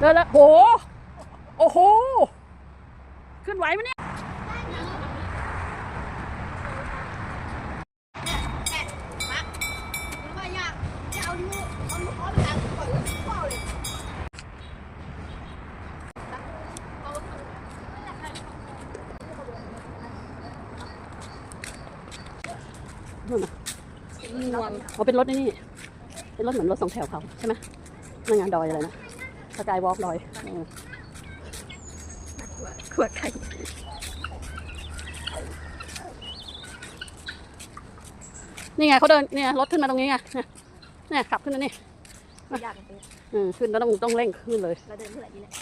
เดินแล้วโห โอ้โห ขึ้นไหวไหมเนี่ยนู่นน่ะอ๋อเป็นรถนี่นี่ เป็นรถเหมือนรถสองแถวเขาใช่ไหมหนางานดอยอะไรนะ สกายวอล์กดอยเออขวดไข่นี่ไงเขาเดินเนี่ยรถขึ้นมาตรงนี้ไงเนี่ยเนี่ยขับขึ้นมานี่ยากกันไปอืมขึ้นแล้วต้องต้องเร่งขึ้นเลยเราเดินเท่าไหร่นี่แหละ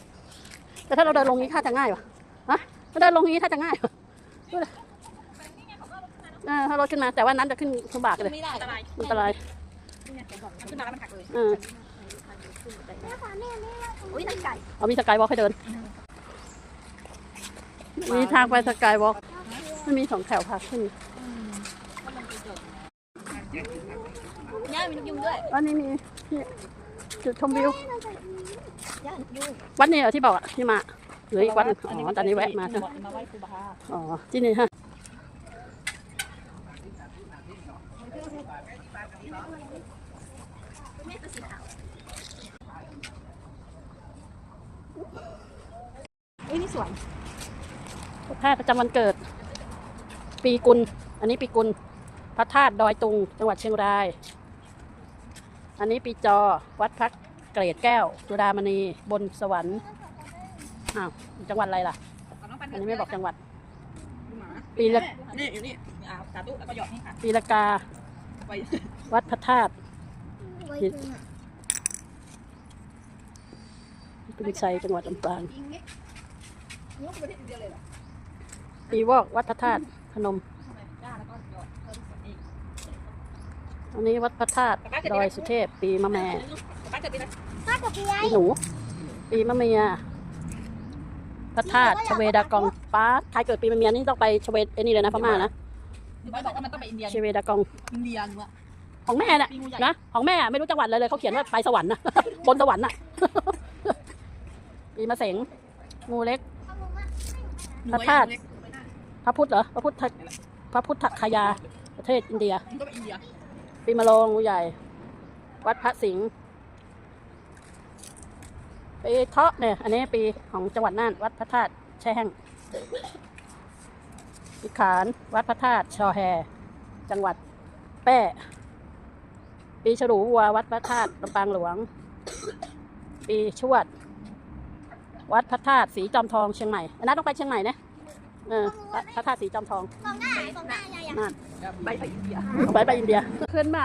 แต่ถ้าเราเดินลงนี้ท่าจะง่ายปะฮะถ้าเดินลงนี้ท่าจะง่ายปะดูดิเออถ้ารถขึ้นมาแต่ว่านั้นจะขึ้นลำบากเลยไม่ได้อันตรายอันตรายขึ้นมาแล้วมันหักเลยเอุ้ยนั่นไก่เอามีสกายวอล์กให้เดิน มีทางไปสกายวอล์กมันมีสองแถวพาขึ้นย่ามีนกยุงด้วยอันนี้มีที่จุดชมวิว ย่ายุงวัดนี้เหรอที่บอกอะที่มาหรืออีกวัดหนึ่งอ๋อตอนนี้แวะมาใช่ไหมมาไหว้ครูบาอ๋อที่นี่ฮะอุ้ยนี่สว ยพระธาตุประจำวันเกิด ปีกุล อันนี้ปีกุล พระธาตุดอยตุง จังหวัดเชียงราย อันนี้ปีจอ วัดพักเกรดแก้วสุดามณีบนสวรรค์อ้าวจังหวัดอะไรล่ะ อันนี้ไม่บอกจังหวัด ปีละนี่อยู่นี่อ่าสาธุแล้วก็หยอดนี่ค่ะปีละกาไปวัดพระธาตุเป็นชัยจังหวัดลำปาง ยกไปที่เดียวเลยเหรอปีวอกวัดพระธาตุพนมย่าแล้วก็หยอดเอออีกอันนี้วัดพระธาตุดอยสุเทพ ปีมะแม่ ป้าเกิดปีอะไรปีหนู ปีมะเมีย พระธาตุชเวดากองป้าใครเกิดปีมะเมียนี่ต้องไปชเวดไอ้นี่เลยนะพม่านะหนูบอกว่ามันต้องไปอินเดียชเวดากองอินเดียหนูอะของแม่น่ะปีงูใหญ่นะของแม่อะไม่รู้จังหวัดเลยเลยเขาเขียนว่าไปสวรรค์นะ บนสวรรค์น่ะ ปีมะเสงงูเล็ก พระธาตุพระพุทธเหรอพระพุทธพระพุทธคยา ประเทศอินเดียมันก็ไปอินเดียปีมะโรงงูใหญ่ วัดพระสิงห์ปีเทาะเนี่ย อันนี้ปีของจังหวัดน่าน วัดพระธาตุแช่แห้งปีขาน วัดพระธาตุชอแฮ จังหวัดแป้ปีฉลูวัว วัดพระธาตุลำปางหลวง ปีชวด วัดพระธาตุสีจอมทองเชียงใหม่อันนั้นต้องไปเชียงใหม่นะเออพระพระธาตุสีจอมทองนั่นไปไปอินเดีย ไปไปอินเดีย ขึ้นมา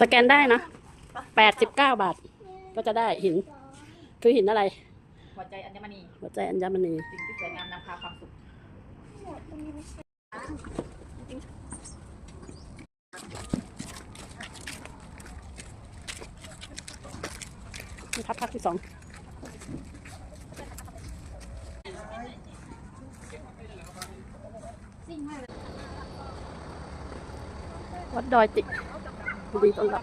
สแกนได้นะแปดสิบเก้าบาท ก็จะได้หิน คือหินอะไร หัวใจอัญมณีหัวใจอัญมณีสิ่งที่สวยงามนำพาความสุขนี่ครับภาคที่สองวัดดอยติ ดีต้อนรับ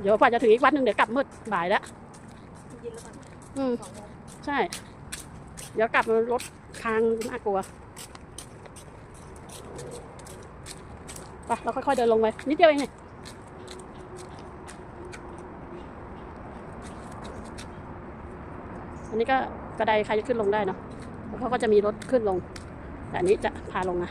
เดี๋ยวกว่าจะถึงอีกวัดหนึ่งเดี๋ยวกลับมืดบ่ายแล้วอืมใช่ เดี๋ยวกลับมารถทางน่ากลัวไปเราค่อยๆเดินลงไปนิดเดียวเองเนี่ย อันนี้ก็กระไดใครจะขึ้นลงได้เนาะแล้วเขาก็จะมีรถขึ้นลง แต่อันนี้จะพาลงนะ